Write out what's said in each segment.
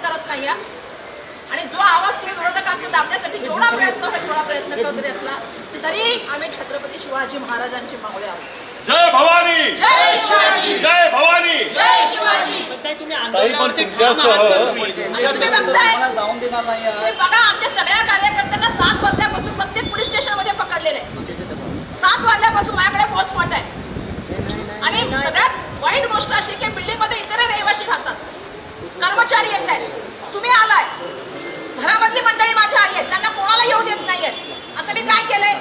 करत नाही. आणि जो आवाज तुम्ही विरोधकांचा दाबण्यासाठी जेवढा प्रयत्न होईल थोडा प्रयत्न करत जरी असला तरी आम्ही छत्रपती शिवाजी महाराजांचे मावळे आहोत. जय भवानी! जय शिवाजी! जय भवानी! जय शिवाजी! ताई तुम्ही पण तुमच्यासह तुम्ही? तुम्ही तुम्ही बघा आमच्या सगळ्या कार्यकर्त्यांना सात वाजल्यापासून प्रत्येक पोलीस स्टेशनमध्ये पकडलेलं आहे सात वाजल्यापासून माझ्याकडे फौज फाट आहे. आणि सगळ्यात वाईट गोष्ट अशी की राहतात येत आहेत. तुम्ही आलाय. घरामधली मंडळी माझ्या आली आहेत. त्यांना कोणाला येऊ देत नाहीयेत? असं मी काय केलंय?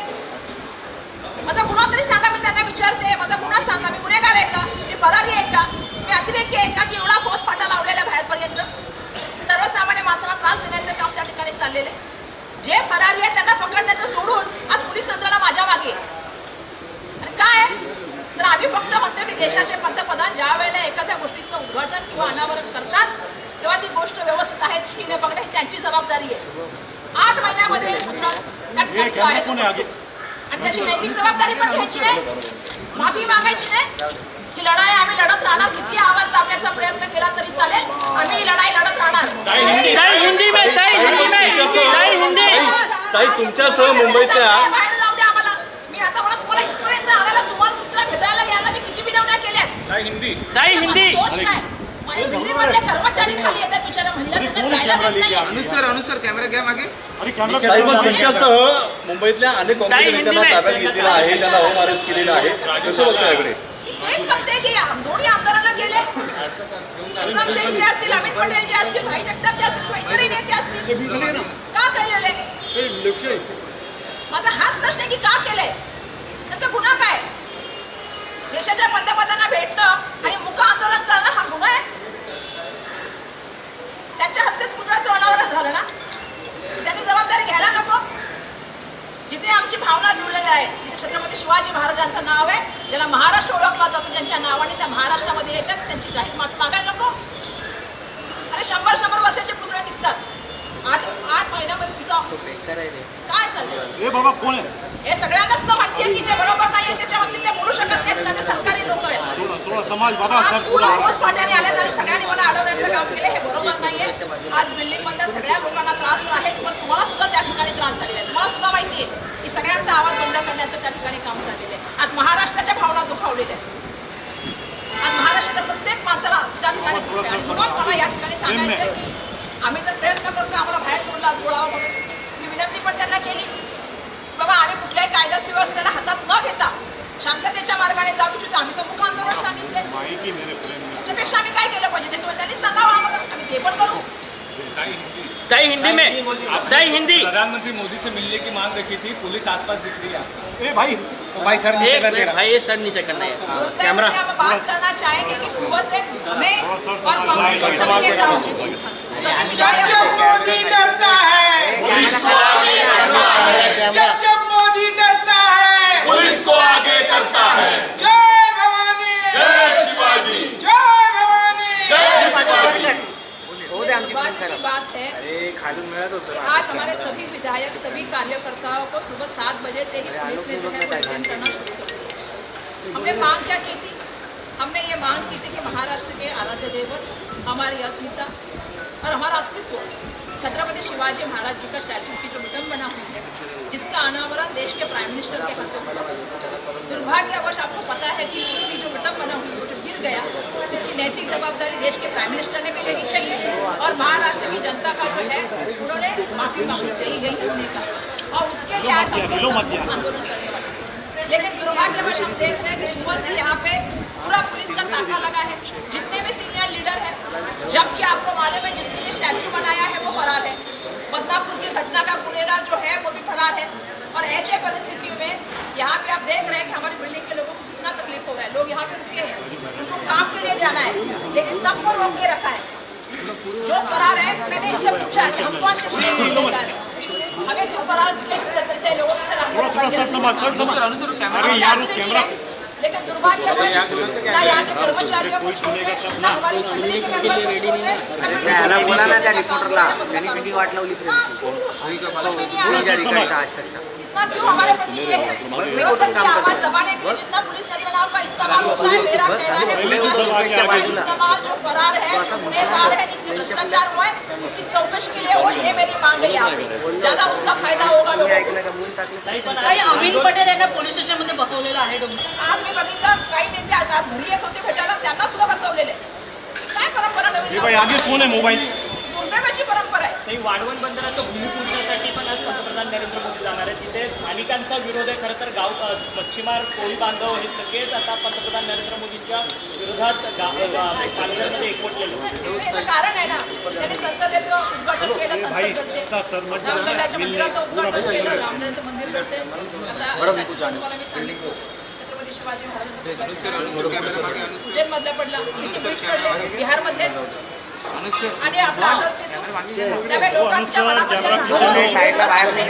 माझा गुन्हा तरी सांगा मी त्यांना विचारते. माझा गुन्हा सांगा. मी गुन्हेगार आहे का? मी फरारी आहे का? मी अतिरेकी आहे का? की एवढा फौज फाटा लावलेला बाहेरपर्यंत? सर्वसामान्य माणसाला त्रास देण्याचं काम त्या ठिकाणी चाललेलं आहे. जे फरारी आहे त्यांना पकडण्याचं सोडून आज पोलीस यंत्रणा माझ्या मागे आणि काय तर आम्ही फक्त म्हणतो की देशाचे पंतप्रधान ज्या वेळेला एखाद्या गोष्टीचं उद्घाटन किंवा अनावरण करतात तेव्हा ती गोष्ट व्यवस्थित आहे की नाही बघणं ही त्यांची जबाबदारी आहे. आठ महिन्यामध्ये गुजरात त्या ठिकाणी जो आहे. तो आणि त्याची नैतिक जबाबदारी पण घ्यायची नाही माफी मागायची नाही. ही लढाई आम्ही लढत राहणार किती आवाज दाबण्याचा प्रयत्न केला तरी चालेल. आम्ही ही लढाई लढत राहणार. हिंदी हिंदी हिंदी तुमच्यासह मुंबईतल्या मी आता मला तुम्हाला इथपर्यंत तुम्हाला तुमच्या भेटायला यायला मी किती विनवण्या माझा हिंदी. दोष काय? माझ्या बिल्डिंगमधले कर्मचारी खाली येतात बिचारा महिला त्यांना जायला देत नाहीये. अनुसर अनुसर कॅमेरा घ्या मागे. तुमच्यासह मुंबईतल्या अनेक काँग्रेस नेत्यांना. ताब्यात घेतलेलं आहे त्यांना होम अरेस्ट केलेलं आहे. कसं बघता याकडे मी तेच बघते की आम- दोन्ही आमदारांना गेले असलम शेख जे असतील अमित पटेल जे असतील भाई जगताप जे असतील किंवा इतरही नेते असतील. का केलेले? माझा हाच प्रश्न आहे की का केलंय त्याचा गुन्हा काय? देशाच्या पंतप्रधानांना भेटणं आणि मुख आंदोलन करणं हा गुन्हा आहे त्यांच्या हस्तेच मुद्राचं अनावरण झालं ना त्यांनी जबाबदारी घ्यायला नको. जिथे आमची भावना जुळलेल्या आहेत तिथे छत्रपती शिवाजी महाराजांचं नाव आहे. ज्याला महाराष्ट्र ओळखला जातो त्यांच्या नावाने त्या महाराष्ट्रामध्ये येतात. त्यांची जाहीर माफी मागायला नको. अरे शंभर शंभर वर्षाचे पुतळे टिकतात. आठ आठ महिन्यामध्ये तुमचा काय चाललंय? हे बाबा कोण आहे? हे सगळ्यांनाच तर माहिती आहे की जे बरोबर नाहीये त्याच्या बाबतीत ते बोलू शकत नाहीत. कारण ते सरकारी लोक आहेत. समाज सर पूर्ण पोस्ट फाट्याने आल्यात आणि सगळ्यांनी मला अडवण्याचं काम केलं. हे बरोबर नाहीये. आज बिल्डिंग मधल्या सगळ्या लोकांना त्रास तर आहेच पण तुम्हाला सुद्धा त्या ठिकाणी त्रास झालेला आहे तुम्हाला सुद्धा माहिती आहे की सगळ्यांचा आवाज बंद करण्याचं त्या ठिकाणी काम झालेलं आहे आज महाराष्ट्राच्या भावना दुखावलेल्या आहेत आज महाराष्ट्राच्या प्रत्येक माणसाला त्या ठिकाणी दुःख आहे. आणि म्हणून मला या ठिकाणी सांगायचं की आम्ही तर प्रयत्न करतो आम्हाला बाहेर सोडला सोडावं म्हणून. मी विनंती पण त्यांना केली. बाबा आम्ही कुठल्याही कायदा ताई हिंदी में। ताई हिंदी। प्रधानमंत्री मोदी से मिलने की मांग रखी थी पुलिस आसपास दिख रही है। आपको। ए भाई भाई सर नीचे कर मिनट भाई ये सर नीचे करना है से हम बात करना चाहेंगे कि सुबह से हमें और कांग्रेस के सभी नेताओं को मोदी डरता है जब जब मोदी डरता है पुलिस को आगे करता है। जय भवानी। जय शिवाजी। जय भवानी। जय शिवाजी। बात की बात है कि आज हमारे सभी विधायक सभी कार्यकर्ताओं को सुबह सात बजे से ही पुलिस ने जो है वो डिटेन करना शुरू कर दिया। हमने मांग क्या की थी? हमने ये मांग की थी कि महाराष्ट्र के आराध्य देवत हमारी अस्मिता और हमारा अस्तित्व। छत्रपति शिवाजी महाराज जी का स्टैचू की जो विटम्बना हुई है जिसका अनावरण देश के प्राइम मिनिस्टर के हाथों में दुर्भाग्यवश आपको पता है कि उसकी जो विटम्बना हुई वो जो गिर गया उसकी नैतिक जवाबदारी देश के प्राइम मिनिस्टर ने भी लेनी चाहिए। और महाराष्ट्र की जनता का जो है उन्होंने माफ़ी मांगनी चाहिए यही हमने कहा। और उसके लिए आज हम आंदोलन करने वाले लेकिन दुर्भाग्यवश हम देख रहे हैं कि सुबह से यहाँ पे पूरा पुलिस का ताका लगा है। जितने भी सीनियर लीडर है जबकि आपको मालूम है जिसने ये स्टैचू बनाया है वो फरार है। बदलापुर की घटना का गुनेगार जो है वो भी फरार है। और ऐसे परिस्थितियों में यहाँ पे आप देख रहे हैं कि हमारी बिल्डिंग के लोगों को कितना तकलीफ़ हो रहा है। लोग यहाँ पे रुके हैं। उनको काम के लिए जाना है लेकिन सबको रोक के रखा है। जो फरार है मैंने इनसे पूछा कि हम कौन से हैं। हमें क्यों फरार के लोगों की तरह लेकिन दुर्भाग्य ना यहाँ के कर्मचारियों को छोड़ ना हमारे इतना क्यों हमारे पति ये है? विरोधन की आवाज़ दबाने के लिए जितना पुलिस यंत्रणाओं का इस्तेमाल होता है मेरा कहना है इस्तेमाल जो फरार है गुनेगार है भ्रष्टाचार हुआ है उसकी चौकश के लिए हो ये मेरी मांग है यहाँ पे। ज़्यादा उसका फ़ायदा होगा लोगों को। काही अमिन पटेल यांना पोलीस स्टेशनमध्ये बसवलेलं आहे डोंगर आज मी बघितलं काही नेते आज आज घरी येत होते भेटायला त्यांना सुद्धा बसवलेले काय परंपरा नवीन? आगे फ़ोन आहे मोबाईल नाही वाढवण बंदराचं भूमिपूजनासाठी पण आज पंतप्रधान नरेंद्र मोदी जाणार आहेत तिथे स्थानिकांचा विरोध आहे खरं तर गाव मच्छीमार कोळी बांधव हे सगळेच आता पंतप्रधान नरेंद्र मोदींच्या विरोधात पालघरमध्ये एकवटलेले आहेत. याचं कारण आहे ना त्यांनी संसदेचं उद्घाटन केलं संसद रामलल्लाच्या मंदिराचं उद्घाटन केलं रामलल्लाचं मंदिर तुम्हाला मी सांगितलं शिवाजी मधला पडला किती ब्रिज पडले बिहार मधले आणि आपला अटल सेतू त्यामुळे लोकांच्या मनामध्ये